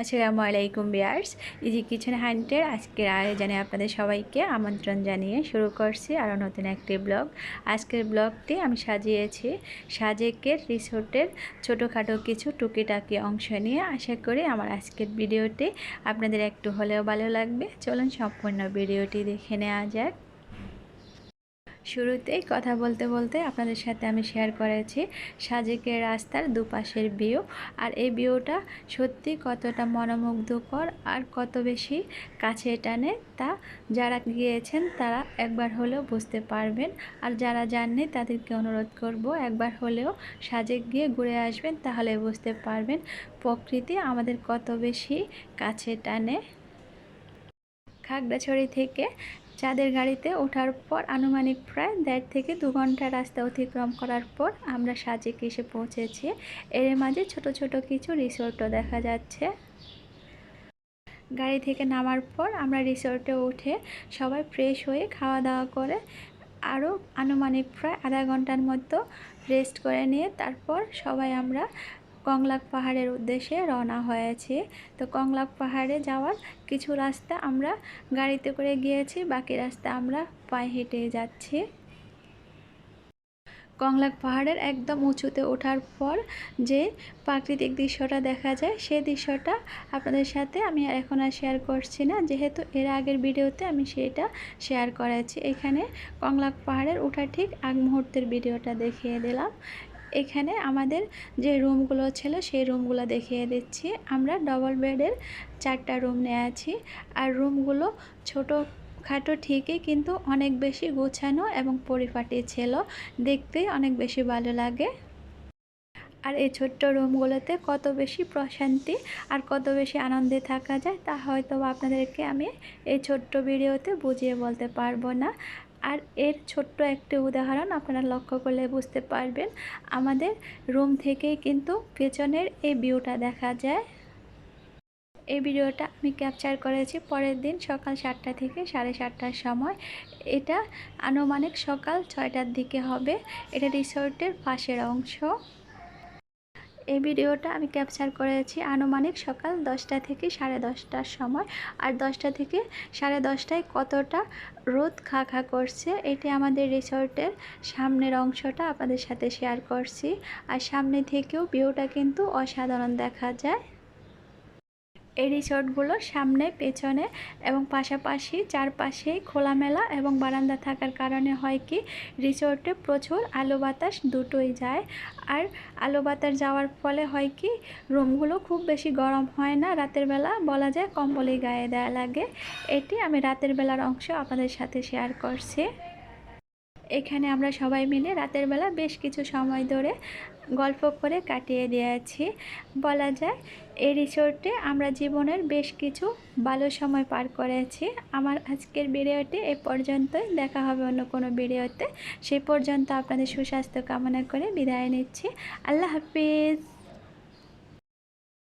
আসসালামু আলাইকুম বিয়ার্স easy kitchen হান্টের আজকের আয়োজনে আপনাদের সবাইকে আমন্ত্রণ জানিয়ে শুরু করছি আরও নতুন একটি ব্লগ। আজকের ব্লগটি আমি সাজিয়েছি সাজেকের রিসোর্টের ছোটোখাটো কিছু টুকিটাকি অংশ নিয়ে। আশা করি আমার আজকের ভিডিওটি আপনাদের একটু হলেও ভালো লাগবে। চলুন সম্পূর্ণ ভিডিওটি দেখে নেওয়া যাক। শুরুতেই কথা বলতে বলতে আপনাদের সাথে আমি শেয়ার করেছি সাজেকের রাস্তার দুপাশের ভিউ আর এই ভিউটা সত্যি কতটা মনোমুগ্ধকর আর কত বেশি কাছে টানে তা যারা গিয়েছেন তারা একবার হলেও বুঝতে পারবেন। আর যারা যাননি তাদেরকে অনুরোধ করব একবার হলেও সাজেক গিয়ে ঘুরে আসবেন তাহলে বুঝতে পারবেন প্রকৃতি আমাদের কত বেশি কাছে টানে। খাগড়াছড়ি থেকে চাঁদের গাড়িতে ওঠার পর আনুমানিক প্রায় দেড় থেকে দু ঘণ্টা রাস্তা অতিক্রম করার পর আমরা সাজেক এসে পৌঁছেছি। এর মাঝে ছোট ছোট কিছু রিসোর্টও দেখা যাচ্ছে। গাড়ি থেকে নামার পর আমরা রিসোর্টে উঠে সবাই ফ্রেশ হয়ে খাওয়া দাওয়া করে আরও আনুমানিক প্রায় আধা ঘণ্টার মতো রেস্ট করে নিয়ে তারপর সবাই আমরা কংলাক পাহাড়ের উদ্দেশ্যে রওনা হয়েছি। তো কংলাক পাহাড়ে যাওয়ার কিছু রাস্তা আমরা গাড়িতে করে গিয়েছি, বাকি রাস্তা আমরা পায়ে হেঁটে যাচ্ছি। কংলাক পাহাড়ের একদম উঁচুতে ওঠার পর যে প্রাকৃতিক দৃশ্যটা দেখা যায়, সেই দৃশ্যটা আপনাদের সাথে আমি এখন আর শেয়ার করছি না। যেহেতু এর আগের ভিডিওতে আমি সেটা শেয়ার করেছি। এখানে কংলাক পাহাড়ের ওঠা ঠিক আগ মুহূর্তের ভিডিওটা দেখিয়ে দিলাম। এখানে আমাদের যে রুমগুলো ছিল, সেই রুমগুলো দেখিয়ে দিচ্ছি। আমরা ডবল বেডের চারটা রুম নিয়ে আছি। আর রুমগুলো ছোট খাটো ঠিকই, কিন্তু অনেক বেশি গোছানো এবং পরিপাটি ছিল। দেখতে অনেক বেশি ভালো লাগে। আর এই ছোট্ট রুমগুলোতে কত বেশি প্রশান্তি আর কত বেশি আনন্দে থাকা যায়, তা হয়তো আপনাদেরকে আমি এই ছোট্ট ভিডিওতে বুঝিয়ে বলতে পারব না। আর এর ছোট্ট একটি উদাহরণ আপনারা লক্ষ্য করলে বুঝতে পারবেন। আমাদের রুম থেকেই কিন্তু পেছনের এই ভিউটা দেখা যায়। এই ভিডিওটা আমি ক্যাপচার করেছি পরের দিন সকাল সাতটা থেকে সাড়ে সাতটার সময়। এটা আনুমানিক সকাল ছয়টার দিকে হবে। এটা রিসোর্টের পাশের অংশ। এই ভিডিওটা আমি ক্যাপচার করেছি আনুমানিক সকাল দশটা থেকে সাড়ে দশটার সময়। আর দশটা থেকে সাড়ে দশটায় কতটা রোদ খা খা করছে, এটি আমাদের রিসর্টের সামনের অংশটা আপনাদের সাথে শেয়ার করছি। আর সামনে থেকেও ভিউটা কিন্তু অসাধারণ দেখা যায়। এই রিসোর্টগুলো সামনে, পেছনে এবং পাশাপাশি চারপাশেই খোলামেলা এবং বারান্দা থাকার কারণে হয় কি, রিসোর্টে প্রচুর আলো বাতাস দুটোই যায়। আর আলো বাতাস যাওয়ার ফলে হয় কি, রুমগুলো খুব বেশি গরম হয় না। রাতের বেলা বলা যায় কম্বলেই গায়ে দেওয়া লাগে। এটি আমি রাতের বেলার অংশ আপনাদের সাথে শেয়ার করছি। এখানে আমরা সবাই মিলে রাতের বেলা বেশ কিছু সময় ধরে গল্প করে কাটিয়ে দিয়েছি। বলা যায়, এই রিসোর্টে আমরা জীবনের বেশ কিছু ভালো সময় পার করেছি। আমার আজকের ভিডিওটি এ পর্যন্তই। দেখা হবে অন্য কোনো ভিডিওতে সেই পর্যন্ত আপনাদের সুস্বাস্থ্য কামনা করে বিদায় নিচ্ছি। আল্লাহ হাফিজ।